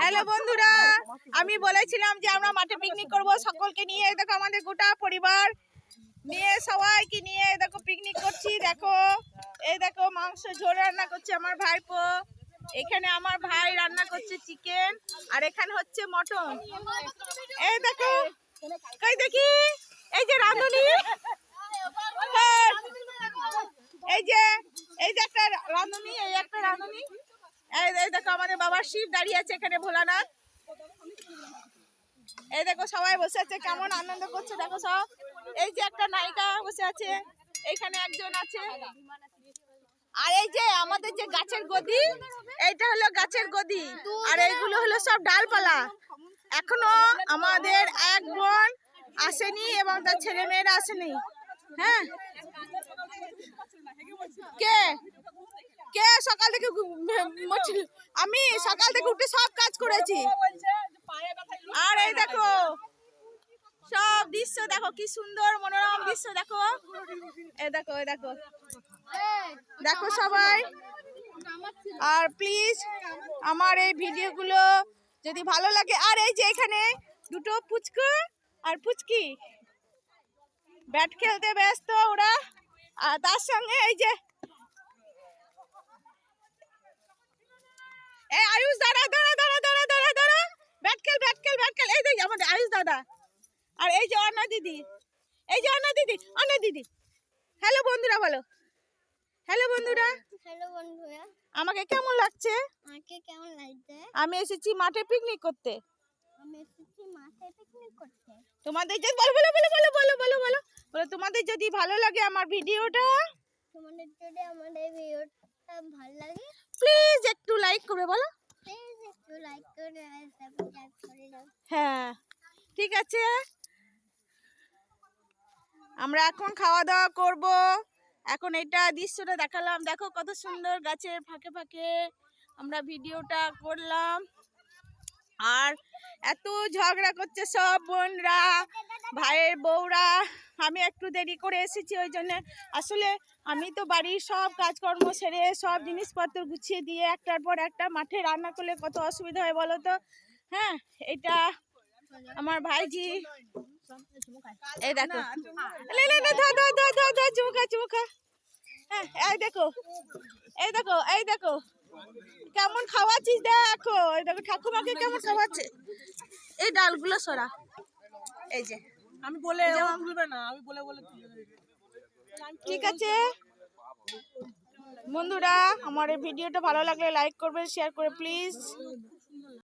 Hello বন্ধুরা আমি বলেছিলাম যে আমরা মাঠে পিকনিক করব। সকলকে নিয়ে এই দেখো আমাদের গোটা পরিবার। নিয়ে সবাইকে নিয়ে দেখো পিকনিক করছি। দেখো এই দেখো মাংস ঝোল রান্না করছে আমার ভাইপো। এখানে আমার ভাই রান্না করছে চিকেন আর এখানে হচ্ছে মটন। এই দেখো কই দেখি? এই যে রাঁধুনি হ্যাঁ, এই যে এই যে একটা রাঁধুনি এই একটা রাঁধুনি এই দেখো আমাদের বাবার শিব দাঁড়িয়ে আছে এখানে ভোলানাথ। এই দেখো সবাই বসে আছে, কেমন আনন্দ করছে, দেখো সব। এই যে একটা নায়িকা বসে আছে এইখানে একজন আছে। আর এই যে আমাদের যে গাছের গদি, এইটা হলো গাছের গদি। আর এইগুলো হলো সব ডালপালা। এখনও আমাদের এক বোন আসেনি এবং তার ছেলে মেয়েরা আসেনি। হ্যাঁ? কে? কে সকাল থেকে আমি সকাল থেকে উঠে সব কাজ করেছি। আর এই দেখো সব দৃশ্য দেখো কি সুন্দর মনোরম দৃশ্য দেখো। এই দেখো এই দেখো। দেখো সবাই। আর প্লিজ আমার এই ভিডিওগুলো যদি ভালো লাগে আর এই যে এখানে দুটো পুচকু আর পুচকি। ব্যাট খেলতে ব্যস্ত ওরা। আর তার সঙ্গে এই যে এই আয়ুষ দাঁড়া দাঁড়া দাঁড়া দাঁড়া দাঁড়া দাঁড়া। ব্যাট খেল ব্যাট খেল ব্যাট খেল। এই দেখ আমাদের আয়ুষ দাদা। আর এই যে অন্না দিদি। এই যে অন্না দিদি অন্না দিদি। হ্যালো বন্ধুরা বলো। হ্যালো বন্ধুরা। হ্যালো বন্ধুরা। আমাকে কেমন লাগছে? আমাকে কেমন লাগছে? আমি এসেছি মাঠে পিকনিক করতে। আমি এসেছি মাঠে পিকনিক করতে। তোমাদের যদি বলো বলো বলো বলো বলো বলো বলো। বলো তোমাদের যদি ভালো লাগে আমার ভিডিওটা তোমাদের যদি আমাদের ভিডিওটা ভালো লাগে প্লিজ একটু লাইক করবে বলো। হ্যাঁ ঠিক আছে। আমরা এখন খাওয়া দাওয়া করব। এখন এটা দৃশ্যটা দেখালাম। দেখো কত সুন্দর গাছের ফাঁকে ফাঁকে আমরা ভিডিওটা করলাম। আর এত ঝগড়া করছে সব বোনরা ভাইয়ের বউরা। আমি একটু দেরি করে এসেছি, ওই জন্য আসলে আমি তো বাড়ির সব কাজকর্ম সেরে সব জিনিসপত্র গুছিয়ে দিয়ে একটার পর একটা মাঠে রান্না করলে কত অসুবিধা হয় বলো তো? হ্যাঁ এটা আমার ভাইজি। এই দেখো। চুমুখা চুমুখা। হ্যাঁ এই দেখো। এই দেখো এই দেখো। কেমন খাওয়াচ্ছিস দেখো। এই দেখো, ঠাকুমাকে কেমন খাওয়াচ্ছে? এই ডালগুলো সরা। এই যে। আমি বলে তুলবে না আমি বলে বলে ঠিক আছে। বন্ধুরা আমার এই ভিডিওটা ভালো লাগলে লাইক করবেন শেয়ার করে প্লিজ